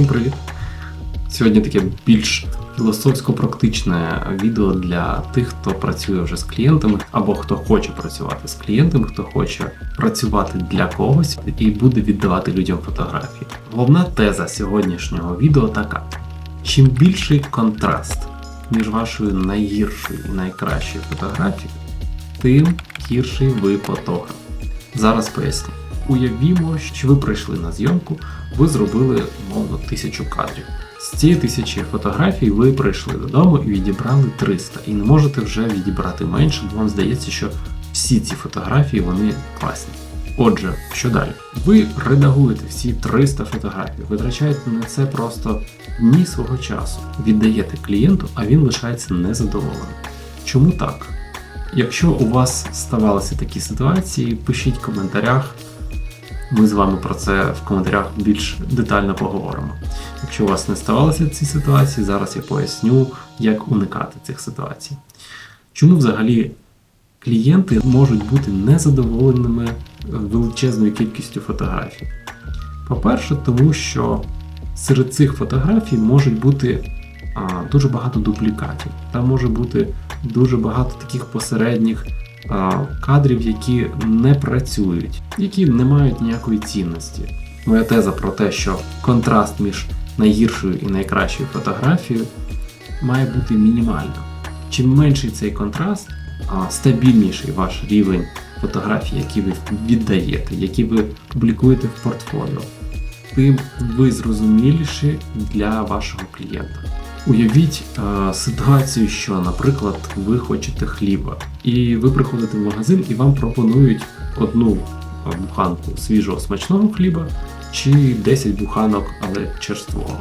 Всім привіт! Сьогодні таке більш філософсько-практичне відео для тих, хто працює вже з клієнтами, або хто хоче працювати з клієнтами, хто хоче працювати для когось і буде віддавати людям фотографії. Головна теза сьогоднішнього відео така: чим більший контраст між вашою найгіршою і найкращою фотографією, тим гірший ви фотограф. Зараз поясню. Уявімо, що ви прийшли на зйомку, ви зробили мовно тисячу кадрів. З цієї тисячі фотографій ви прийшли додому і відібрали 300, і не можете вже відібрати менше, бо вам здається, що всі ці фотографії вони класні. Отже, що далі? Ви редагуєте всі 300 фотографій, витрачаєте на це просто дні свого часу, віддаєте клієнту, а він лишається незадоволений. Чому так? Якщо у вас ставалися такі ситуації, пишіть в коментарях. Ми з вами про це в коментарях більш детально поговоримо. Якщо у вас не ставалися ці ситуації, зараз я поясню, як уникати цих ситуацій. Чому взагалі клієнти можуть бути незадоволеними величезною кількістю фотографій? По-перше, тому що серед цих фотографій можуть бути а, дуже багато дуплікатів. Там може бути дуже багато таких посередніх кадрів, які не працюють, які не мають ніякої цінності. Моя теза про те, що контраст між найгіршою і найкращою фотографією має бути мінімальним. Чим менший цей контраст, стабільніший ваш рівень фотографій, які ви віддаєте, які ви публікуєте в портфоліо, тим ви зрозуміліші для вашого клієнта. Уявіть е, ситуацію, що, наприклад, ви хочете хліба, і ви приходите в магазин і вам пропонують одну е, буханку свіжого смачного хліба чи 10 буханок, але черствого.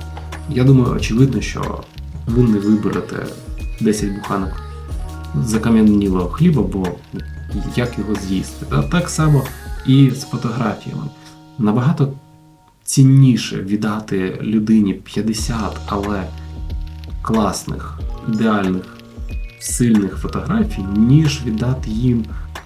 Я думаю, очевидно, що ви не виберете 10 буханок закам'янілого хліба, бо як його з'їсти. Та так само і з фотографіями. Набагато цінніше віддати людині 50, але класних, ідеальних, сильних фотографій, ніж віддати їм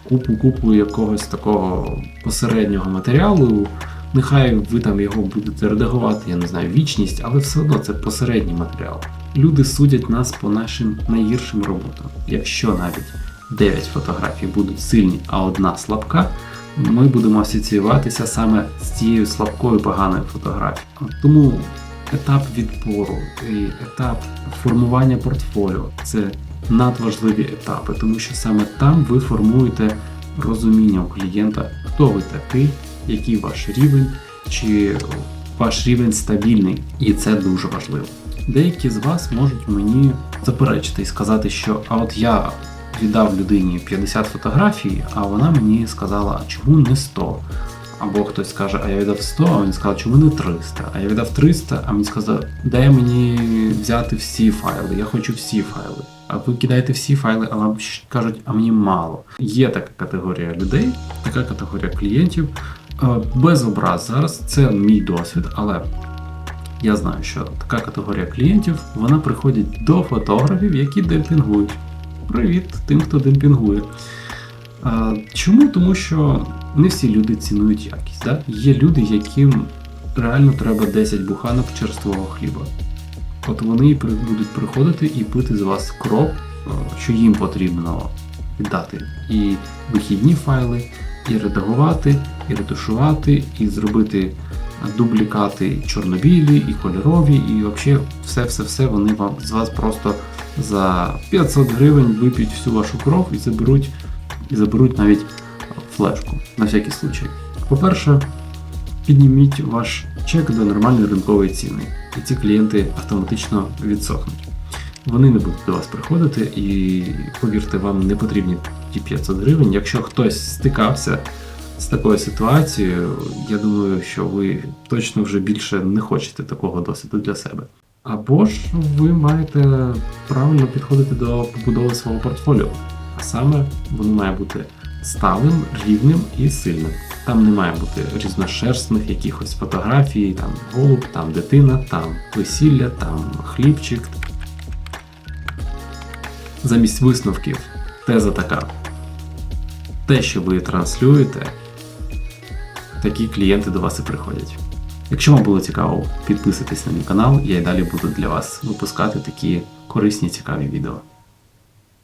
купу-купу якогось такого посереднього матеріалу. Нехай ви там його будете редагувати, я не знаю, вічність, але все одно це посередній матеріал. Люди судять нас по нашим найгіршим роботам. Якщо навіть 9 фотографій будуть сильні, а одна слабка, ми будемо асоціюватися саме з цією слабкою поганою фотографією. Тому етап відбору і етап формування портфоліо це надважливі етапи, тому що саме там ви формуєте розуміння у клієнта, хто ви такий, який ваш рівень, чи ваш рівень стабільний, і це дуже важливо. Деякі з вас можуть мені заперечити і сказати, що а от я віддав людині 50 фотографій, а вона мені сказала, а чому не 100? Або хтось скаже, а я віддав 100, а він сказав, чому не 300? А я віддав 300, а мені сказав, дай мені взяти всі файли, я хочу всі файли. А ви кидаєте всі файли, а вам кажуть, а мені мало. Є така категорія людей, така категорія клієнтів. Без образ зараз це мій досвід, але я знаю, що така категорія клієнтів вона приходить до фотографів, які демпінгують. Привіт тим, хто демпінгує. Чому? Тому що не всі люди цінують якість. Да? Є люди, яким реально треба 10 буханок черствого хліба. От вони будуть приходити і пити з вас кров, що їм потрібно віддати. І вихідні файли, і редагувати, і ретушувати, і зробити дублікати чорнобілі, і кольорові, і взагалі все-все-все вони вам з вас просто за 500 гривень вип'ють всю вашу кров і заберуть і заберуть навіть флешку на всякий случай. По-перше, підніміть ваш чек до нормальної ринкової ціни, і ці клієнти автоматично відсохнуть. Вони не будуть до вас приходити, і повірте, вам не потрібні ті 500 гривень. Якщо хтось стикався з такою ситуацією, я думаю, що ви точно вже більше не хочете такого досвіду для себе. Або ж ви маєте правильно підходити до побудови свого портфоліо. Саме воно має бути сталим, рівним і сильним. Там не має бути різношерстних якихось фотографій, там голуб, там дитина, там весілля, там хлібчик. Замість висновків теза така. Те, що ви транслюєте, такі клієнти до вас і приходять. Якщо вам було цікаво, підписуйтесь на мій канал, я й далі буду для вас випускати такі корисні цікаві відео.